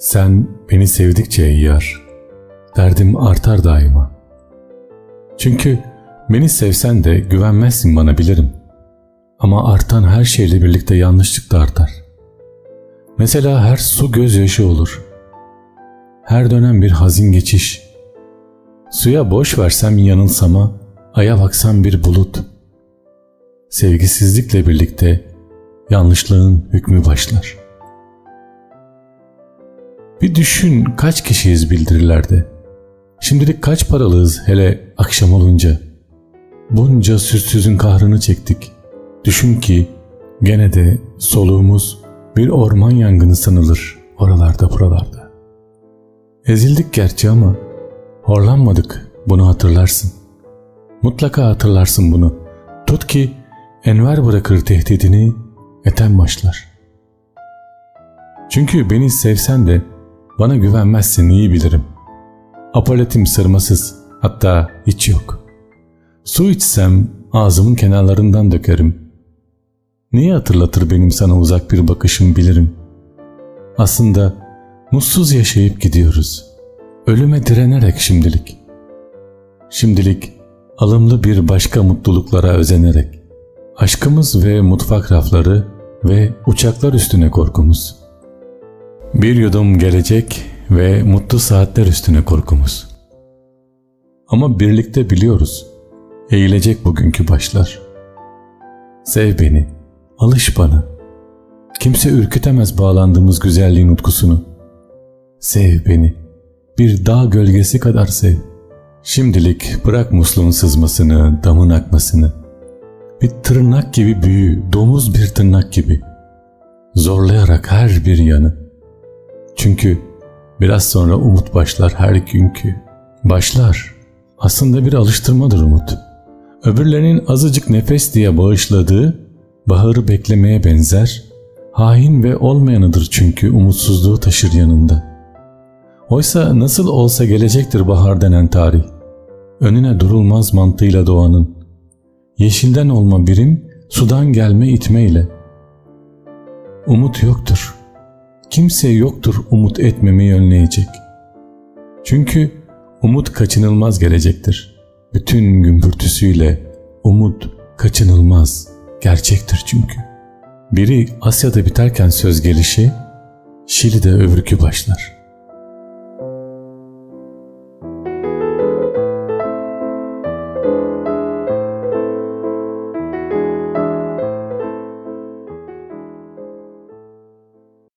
Sen beni sevdikçe yar, derdim artar daima. Çünkü beni sevsen de güvenmezsin bana bilirim. Ama artan her şeyle birlikte yanlışlık da artar. Mesela her su gözyaşı olur. Her dönem bir hazin geçiş. Suya boş versem yanılsama, aya baksam bir bulut. Sevgisizlikle birlikte yanlışlığın hükmü başlar. Bir düşün kaç kişiyiz bildirilerde. Şimdilik kaç paralıyız hele akşam olunca. Bunca sütsüzün kahrını çektik. Düşün ki gene de soluğumuz bir orman yangını sanılır oralarda buralarda. Ezildik gerçi ama horlanmadık bunu hatırlarsın. Mutlaka hatırlarsın bunu. Tut ki Enver bırakır tehdidini, eten başlar. Çünkü beni sevsen de bana güvenmezsin iyi bilirim. Apaletim sırmasız, hatta hiç yok. Su içsem ağzımın kenarlarından dökerim. Neyi hatırlatır benim sana uzak bir bakışım bilirim. Aslında mutsuz yaşayıp gidiyoruz. Ölüme direnerek şimdilik. Şimdilik alımlı bir başka mutluluklara özenerek. Aşkımız ve mutfak rafları ve uçaklar üstüne korkumuz. Bir yudum gelecek ve mutlu saatler üstüne korkumuz. Ama birlikte biliyoruz. Eğilecek bugünkü başlar. Sev beni, alış bana. Kimse ürkütemez bağlandığımız güzelliğin utkusunu. Sev beni, bir dağ gölgesi kadar sev. Şimdilik bırak musluğun sızmasını, damın akmasını. Bir tırnak gibi büyü, domuz bir tırnak gibi. Zorlayarak her bir yanı. Çünkü biraz sonra umut başlar her günkü. Başlar. Aslında bir alıştırmadır umut. Öbürlerinin azıcık nefes diye bağışladığı baharı beklemeye benzer. Hain ve olmayanıdır çünkü umutsuzluğu taşır yanında. Oysa nasıl olsa gelecektir bahar denen tarih. Önüne durulmaz mantığıyla doğanın. Yeşilden olma birim, sudan gelme itmeyle. Umut yoktur. Kimse yoktur umut etmemeyi önleyecek. Çünkü umut kaçınılmaz gelecektir. Bütün gümbürtüsüyle umut kaçınılmaz, gerçektir çünkü. Biri Asya'da biterken söz gelişi, Şili'de öbürkü başlar.''